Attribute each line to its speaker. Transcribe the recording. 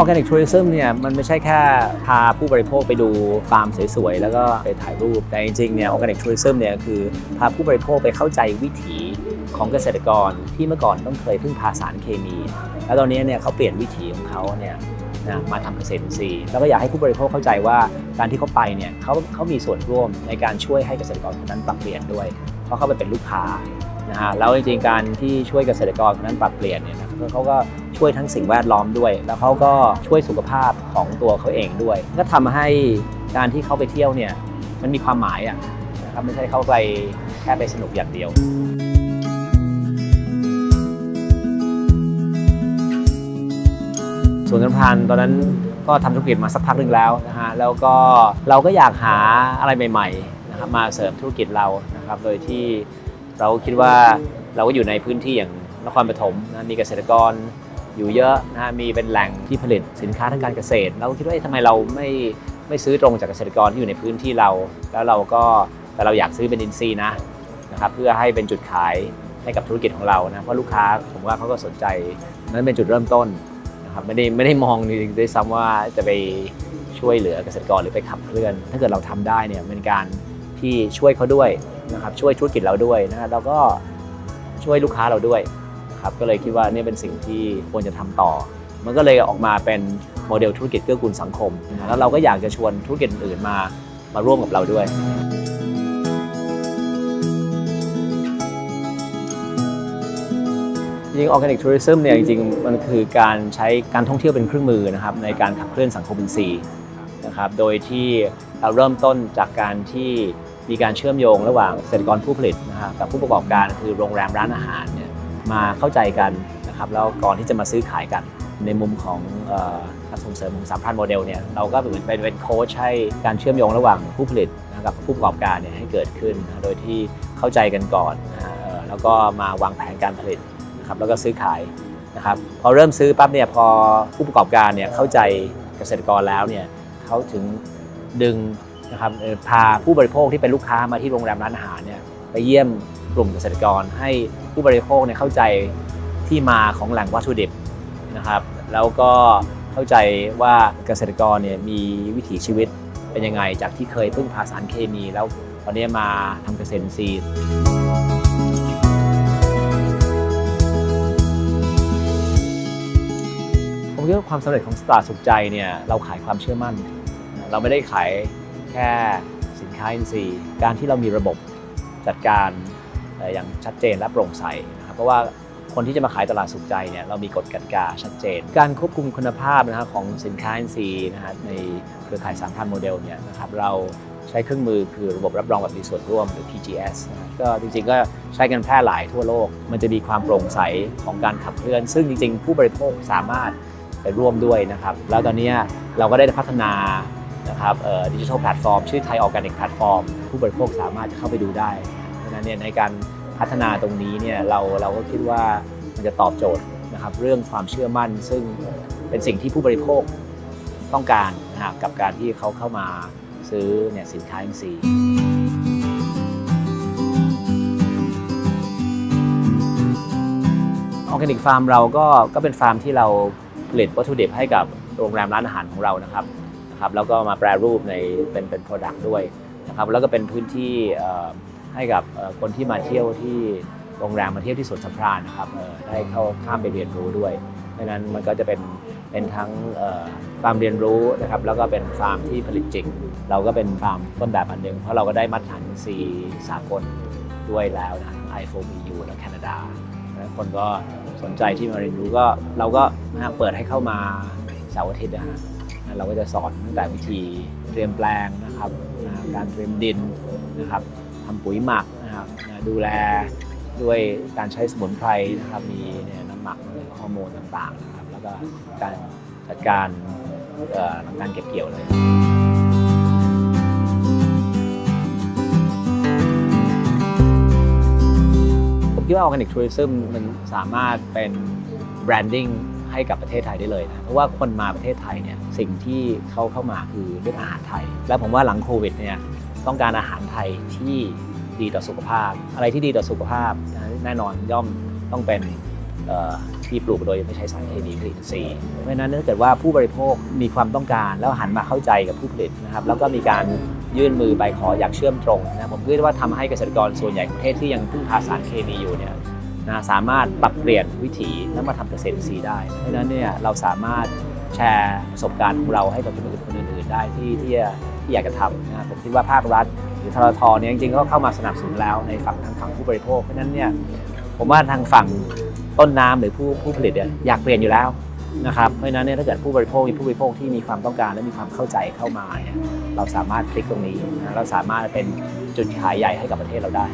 Speaker 1: อร์แกนิกทัวริซึมเนี่ยมันไม่ใช่แค่พาผู้บริโภคไปดูฟาร์มสวยๆ แล้วก็ไปถ่ายรูป แต่จริงๆเนี่ยออร์แกนิกทัวริซึมเนี่ยคือพาผู้บริโภคไปเข้าใจวิถีของเกษตรกรที่เมื่อก่อนต้องเคยพึ่งพาสารเคมี แล้วตอนนี้เนี่ยเขาเปลี่ยนวิถีของเขาเนี่ยนะมาทำเกษตรอินทรีย์แล้วก็อยากให้ผู้บริโภคเข้าใจว่าการที่เขาไปเนี่ยเขาเขามีส่วนร่วมในการช่วยให้เกษตรกรคนนั้นปรับเปลี่ยนด้วย เพราะเขาไปเป็นลูกค้านะฮะแล้วจริงๆการที่ช่วยเกษตรกรคนนั้นปรับเปลี่ยนเนี่ยนะเขาก็ ช่วยทั้งสิ่งแวดล้อมด้วย แล้วเขาก็ช่วยสุขภาพของตัวเขาเองด้วย ก็ทำให้การที่เขาไปเที่ยวเนี่ยมันมีความหมายอะนะครับไม่ใช่เขาไปแค่ไปสนุกอย่างเดียวสวนสำพานตอนนั้นก็ทำธุรกิจมาสักพักหนึ่งแล้วนะฮะแล้วก็เราก็อยากหาอะไรใหม่ๆนะครับมาเสริมธุรกิจเรานะครับโดยที่เราคิดว่าเราก็อยู่ในพื้นที่อย่างนครปฐมนะมีเกษตรกร อยู่เยอะนะฮะมีเป็นแหล่งที่ผลิตสินค้าทางการเกษตรเราก็คิดว่าทำไมเราไม่ไม่ซื้อตรงจากเกษตรกรที่อยู่ในพื้นที่เรา แล้วเราก็แต่เราอยากซื้อเป็นอินซีนะนะครับเพื่อให้เป็นจุดขายให้กับธุรกิจของเรานะเพราะลูกค้าผมว่าเขาก็สนใจนั้นเป็นจุดเริ่มต้นนะครับไม่ได้ไม่ได้มองจริงๆด้วยซ้ำว่าจะไปช่วยเหลือเกษตรกรหรือไปขับเคลื่อน ถ้าเกิดเราทำได้เนี่ยเป็นการที่ช่วยเขาด้วยนะครับช่วยธุรกิจเราด้วยนะครับแล้วก็ช่วยลูกค้าเราด้วย ครับก็เลยคิดว่าเนี่ยเป็นสิ่งที่ควรจะทำต่อ มันก็เลยออกมาเป็นโมเดลธุรกิจเกื้อกูลสังคม แล้วเราก็อยากจะชวนธุรกิจอื่นมามาร่วมกับเราด้วยจริงออร์แกนิกทัวริซึมเนี่ยจริงๆมันคือการใช้การท่องเที่ยวเป็นเครื่องมือนะครับในการขับเคลื่อนสังคมอินทรีย์นะครับโดยที่เราเริ่มต้นจากการที่มีการเชื่อมโยงระหว่างเกษตรกรผู้ผลิตนะครับกับผู้ประกอบการคือโรงแรมร้านอาหารเมาเข้าใจกันนะครับแล้วก่อนที่จะมาซื้อขายกัน ในมุมของเอ่อการส่งเสริมของสามพันโมเดลเนี่ยเราก็เหมือนเป็นเป็นโค้ชให้การเชื่อมโยงระหว่างผู้ผลิตกับผู้ประกอบการเนี่ยให้เกิดขึ้น โดยที่เข้าใจกันก่อนแล้วก็มาวางแผนการผลิตนะครับแล้วก็ซื้อขายนะครับพอเริ่มซื้อปั๊บเนี่ยพอผู้ประกอบการเนี่ยเข้าใจเกษตรกรแล้วเนี่ยเขาถึงดึงนะครับพาผู้บริโภคที่เป็นลูกค้ามาที่โรงแรมร้านอาหารเนี่ยไปเยี่ยม กลุ่มเกษตรกร ให้ผู้บริโภคเนี่ยเข้าใจที่มาของแหล่งวัตถุดิบนะครับ แล้วก็เข้าใจว่าเกษตรกรเนี่ยมีวิถีชีวิตเป็นยังไง จากที่เคยพึ่งพาสารเคมี แล้วตอนนี้มาทำเกษตรอินทรีผมคิดว่าความสำเร็จของสตาร์สุขใจเนี่ยเราขายความเชื่อมั่น เราไม่ได้ขายแค่สินค้าอินทรีย์ การที่เรามีระบบจัดการ อย่างชัดเจนและโปร่งใสนะครับเพราะว่าคนที่จะมาขายตลาดสุขใจเนี่ยเรามีกฎกติกาชัดเจน การควบคุมคุณภาพนะฮะของสินค้าอินทรีย์นะฮะในเครือข่ายสามพันโมเดลเนี่ยนะครับเราใช้เครื่องมือคือระบบรับรองแบบมีส่วนร่วมหรือ PGS นะก็จริงๆก็ใช้กันแพร่หลายทั่วโลก มันจะมีความโปร่งใสของการขับเคลื่อน ซึ่งจริงๆ ผู้บริโภคสามารถไปร่วมด้วยนะครับแล้วตอนนี้เราก็ได้พัฒนานะครับดิจิทัลแพลตฟอร์มชื่อไทยออร์แกนิกแพลตฟอร์มผู้บริโภคสามารถจะเข้าไปดูได้ นั้นเนี่ยในการพัฒนาตรงนี้เนี่ยเราเราก็คิดว่ามันจะตอบโจทย์นะครับเรื่องความเชื่อมั่น ซึ่งเป็นสิ่งที่ผู้บริโภคต้องการนะครับกับการที่เขาเข้ามาซื้อเนี่ยสินค้าอินทรีย์ออร์แกนิกฟาร์มเราก็ก็เป็นฟาร์มที่เราผลิตวัตถุดิบให้กับโรงแรมร้านอาหารของเรานะครับนะครับ แล้วก็มาแปรรูปในเป็นเป็นโปรดักต์ด้วยนะครับ แล้วก็เป็นพื้นที่ ให้กับคนที่มาเที่ยวที่โรงแรมมาเที่ยวที่สวนสำราญนะครับได้เข้าข้ามไปเรียนรู้ด้วยดังนั้นมันก็จะเป็นเป็นทั้งฟาร์มเรียนรู้นะครับแล้วก็เป็นฟาร์มที่ผลิตจริง เราก็เป็นฟาร์มต้นแบบอันหนึ่งเพราะเราก็ได้มาตรฐานซีสากลด้วยแล้วนะทั้ง i4 EU และแคนาดาคนก็สนใจที่มาเรียนรู้ก็เราก็เปิดให้เข้ามาเสาร์อาทิตย์นะฮะเราก็จะสอนตั้งแต่วิธีเตรียมแปลงนะครับการเตรียมดินนะครับ ทำปุ๋ยหมักนะครับดูแลด้วยการใช้สมุนไพรนะครับมีเนี่ยน้ำหมักฮอร์โมนต่างๆนะครับแล้วก็การจัดการเอ่อหลังการเก็บเกี่ยวเลยผมคิดว่า Organic Tourism มันสามารถเป็น branding ให้กับประเทศไทยได้เลยนะเพราะว่าคนมาประเทศไทยเนี่ยสิ่งที่เขาเข้ามาคือเรื่องอาหารไทย และผมว่าหลังโควิดเนี่ย ต้องการอาหารไทยที่ดีต่อสุขภาพ อะไรที่ดีต่อสุขภาพแน่นอนย่อมต้องเป็นที่ปลูกโดยไม่ใช้สารเคมีผลิตซีย์เพราะฉะนั้นถ้าเกิดว่าผู้บริโภคมีความต้องการแล้วหันมาเข้าใจกับผู้ผลิตนะครับ แล้วก็มีการยื่นมือไปขออยากเชื่อมตรงนะผมคิดว่าทำให้เกษตรกรส่วนใหญ่ของประเทศที่ยังพึ่งพาสารเคมีอยู่เนี่ยนะสามารถปรับเปลี่ยนวิถีแล้วมาทำเกษตรอินทรีย์ได้ เพราะฉะนั้นเนี่ยเราสามารถ แชร์ประสบการณ์ของเราให้กับคนอื่นคนอื่นๆได้ที่ที่ที่อยากจะทำนะครับผมคิดว่าภาครัฐ หรือทรทเนี่ยจริงๆก็เข้ามาสนับสนุนแล้วในฝั่งทางฝั่งผู้บริโภคเพราะฉะนั้นเนี่ยผมว่าทางฝั่งต้นน้ำหรือผู้ผู้ผลิตเนี่ยอยากเปลี่ยนอยู่แล้วนะครับเพราะฉะนั้นเนี่ยถ้าเกิดผู้บริโภคมีผู้บริโภคที่มีความต้องการและมีความเข้าใจเข้ามาเนี่ยเราสามารถพลิกตรงนี้นะเราสามารถเป็นจุดขายใหญ่ให้กับประเทศเราได้